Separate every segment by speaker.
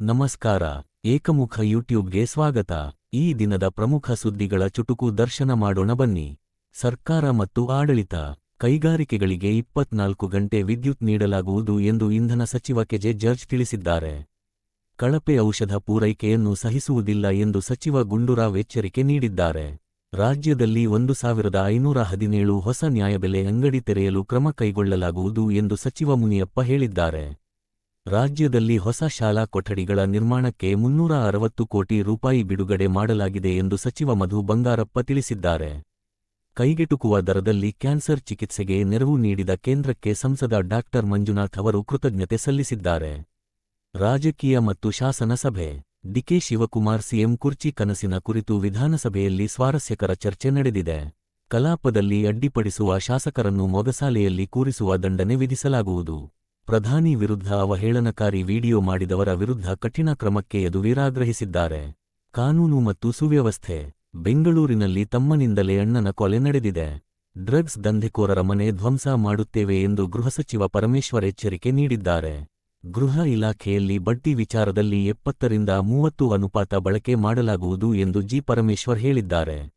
Speaker 1: ನಮಸ್ಕಾರ, ಏಕಮುಖ ಯೂಟ್ಯೂಬ್ಗೆ ಸ್ವಾಗತ. ಈ ದಿನದ ಪ್ರಮುಖ ಸುದ್ದಿಗಳ ಚುಟುಕು ದರ್ಶನ ಮಾಡೋಣ ಬನ್ನಿ. ಸರ್ಕಾರ ಮತ್ತು ಆಡಳಿತ, ಕೈಗಾರಿಕೆಗಳಿಗೆ ಇಪ್ಪತ್ನಾಲ್ಕು ಗಂಟೆ ವಿದ್ಯುತ್ ನೀಡಲಾಗುವುದು ಎಂದು ಇಂಧನ ಸಚಿವ ಕೆಜೆ ಜಾರ್ಜ್ ತಿಳಿಸಿದ್ದಾರೆ. ಕಳಪೆ ಔಷಧ ಪೂರೈಕೆಯನ್ನು ಸಹಿಸುವುದಿಲ್ಲ ಎಂದು ಸಚಿವ ಗುಂಡೂರಾವ್ ಎಚ್ಚರಿಕೆ ನೀಡಿದ್ದಾರೆ. ರಾಜ್ಯದಲ್ಲಿ ಒಂದು ಸಾವಿರದ ಐನೂರ ಹದಿನೇಳು ಹೊಸ ನ್ಯಾಯಬೆಲೆ ಅಂಗಡಿ ತೆರೆಯಲು ಕ್ರಮ ಕೈಗೊಳ್ಳಲಾಗುವುದು ಎಂದು ಸಚಿವ ಮುನಿಯಪ್ಪ ಹೇಳಿದ್ದಾರೆ. ರಾಜ್ಯದಲ್ಲಿ ಹೊಸ ಶಾಲಾ ಕೊಠಡಿಗಳ ನಿರ್ಮಾಣಕ್ಕೆ ಮುನ್ನೂರ ಅರವತ್ತು ಕೋಟಿ ರೂಪಾಯಿ ಬಿಡುಗಡೆ ಮಾಡಲಾಗಿದೆ ಎಂದು ಸಚಿವ ಮಧು ಬಂಗಾರಪ್ಪ ತಿಳಿಸಿದ್ದಾರೆ. ಕೈಗೆಟುಕುವ ದರದಲ್ಲಿ ಕ್ಯಾನ್ಸರ್ ಚಿಕಿತ್ಸೆಗೆ ನೆರವು ನೀಡಿದ ಕೇಂದ್ರಕ್ಕೆ ಸಂಸದ ಡಾಕ್ಟರ್ ಮಂಜುನಾಥ್ ಅವರು ಕೃತಜ್ಞತೆ ಸಲ್ಲಿಸಿದ್ದಾರೆ. ರಾಜಕೀಯ ಮತ್ತು ಶಾಸನ ಸಭೆ ಡಿಕೆ ಶಿವಕುಮಾರ್ ಸಿಎಂ ಕುರ್ಚಿ ಕನಸಿನ ಕುರಿತು ವಿಧಾನಸಭೆಯಲ್ಲಿ ಸ್ವಾರಸ್ಯಕರ ಚರ್ಚೆ ನಡೆದಿದೆ. ಕಲಾಪದಲ್ಲಿ ಅಡ್ಡಿಪಡಿಸುವ ಶಾಸಕರನ್ನು ಮೊಗಸಾಲೆಯಲ್ಲಿ ಕೂರಿಸುವ ದಂಡನೆ ವಿಧಿಸಲಾಗುವುದು. ಪ್ರಧಾನಿ ವಿರುದ್ಧ ಅವಹೇಳನಕಾರಿ ವಿಡಿಯೋ ಮಾಡಿದವರ ವಿರುದ್ಧ ಕಠಿಣ ಕ್ರಮಕ್ಕೆ ಎದುವೀರಾಗ್ರಹಿಸಿದ್ದಾರೆ ಕಾನೂನು ಮತ್ತು ಸುವ್ಯವಸ್ಥೆ. ಬೆಂಗಳೂರಿನಲ್ಲಿ ತಮ್ಮನಿಂದಲೇ ಅಣ್ಣನ ಕೊಲೆ ನಡೆದಿದೆ. ಡ್ರಗ್ಸ್ ದಂಧೆಕೋರರ ಮನೆ ಧ್ವಂಸ ಮಾಡುತ್ತೇವೆ ಎಂದು ಗೃಹ ಸಚಿವ ಪರಮೇಶ್ವರ್ ಎಚ್ಚರಿಕೆ ನೀಡಿದ್ದಾರೆ. ಗೃಹ ಇಲಾಖೆಯಲ್ಲಿ ಬಡ್ಡಿ ವಿಚಾರದಲ್ಲಿ ಎಪ್ಪತ್ತರಿಂದ ಮೂವತ್ತು ಅನುಪಾತ ಬಳಕೆ ಮಾಡಲಾಗುವುದು ಎಂದು ಜಿ ಪರಮೇಶ್ವರ್ ಹೇಳಿದ್ದಾರೆ.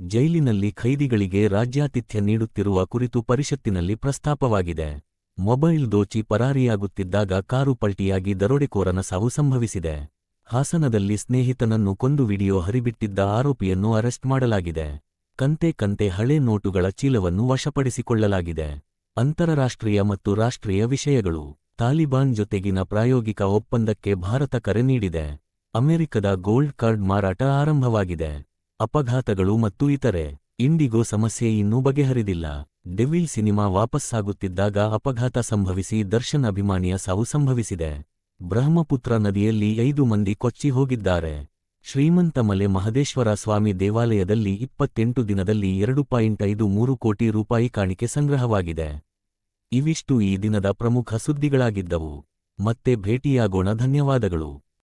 Speaker 1: ಜೈಲಿನಲ್ಲಿ ಖೈದಿಗಳಿಗೆ ರಾಜ್ಯಾತಿಥ್ಯ ನೀಡುತ್ತಿರುವ ಕುರಿತು ಪರಿಷತ್ತಿನಲ್ಲಿ ಪ್ರಸ್ತಾಪವಾಗಿದೆ. ಮೊಬೈಲ್ ದೋಚಿ ಪರಾರಿಯಾಗುತ್ತಿದ್ದಾಗ ಕಾರು ಪಲ್ಟಿಯಾಗಿ ದರೋಡೆಕೋರನ ಸಾವು ಸಂಭವಿಸಿದೆ. ಹಾಸನದಲ್ಲಿ ಸ್ನೇಹಿತನನ್ನು ಕೊಂದು ವಿಡಿಯೋ ಹರಿಬಿಟ್ಟಿದ್ದ ಆರೋಪಿಯನ್ನು ಅರೆಸ್ಟ್ ಮಾಡಲಾಗಿದೆ. ಕಂತೆ ಕಂತೆ ಹಳೆ ನೋಟುಗಳ ಚೀಲವನ್ನು ವಶಪಡಿಸಿಕೊಳ್ಳಲಾಗಿದೆ. ಅಂತಾರಾಷ್ಟ್ರೀಯ ಮತ್ತು ರಾಷ್ಟ್ರೀಯ ವಿಷಯಗಳು. ತಾಲಿಬಾನ್ ಜೊತೆಗಿನ ಪ್ರಾಯೋಗಿಕ ಒಪ್ಪಂದಕ್ಕೆ ಭಾರತ ಕರೆ ನೀಡಿದೆ. ಅಮೆರಿಕದ ಗೋಲ್ಡ್ ಕಾರ್ಡ್ ಮಾರಾಟ ಆರಂಭವಾಗಿದೆ. ಅಪಘಾತಗಳು ಮತ್ತು ಇತರೆ. ಇಂಡಿಗೋ ಸಮಸ್ಯೆ ಇನ್ನೂ ಬಗೆಹರಿದಿಲ್ಲ. ಡೆವಿಲ್ ಸಿನಿಮಾ ವಾಪಸ್ಸಾಗುತ್ತಿದ್ದಾಗ ಅಪಘಾತ ಸಂಭವಿಸಿ ದರ್ಶನ್ ಅಭಿಮಾನಿಯ ಸಾವು ಸಂಭವಿಸಿದೆ. ಬ್ರಹ್ಮಪುತ್ರ ನದಿಯಲ್ಲಿ ಐದು ಮಂದಿ ಕೊಚ್ಚಿ ಹೋಗಿದ್ದಾರೆ. ಶ್ರೀಮಂತಮಲೆ ಮಹದೇಶ್ವರ ಸ್ವಾಮಿ ದೇವಾಲಯದಲ್ಲಿ ಇಪ್ಪತ್ತೆಂಟು ದಿನದಲ್ಲಿ ಎರಡು ಪಾಯಿಂಟ್ ಐದು ಮೂರು ಕೋಟಿ ರೂಪಾಯಿ ಕಾಣಿಕೆ ಸಂಗ್ರಹವಾಗಿದೆ. ಇವಿಷ್ಟು ಈ ದಿನದ ಪ್ರಮುಖ ಸುದ್ದಿಗಳಾಗಿದ್ದವು. ಮತ್ತೆ ಭೇಟಿಯಾಗೋಣ, ಧನ್ಯವಾದಗಳು.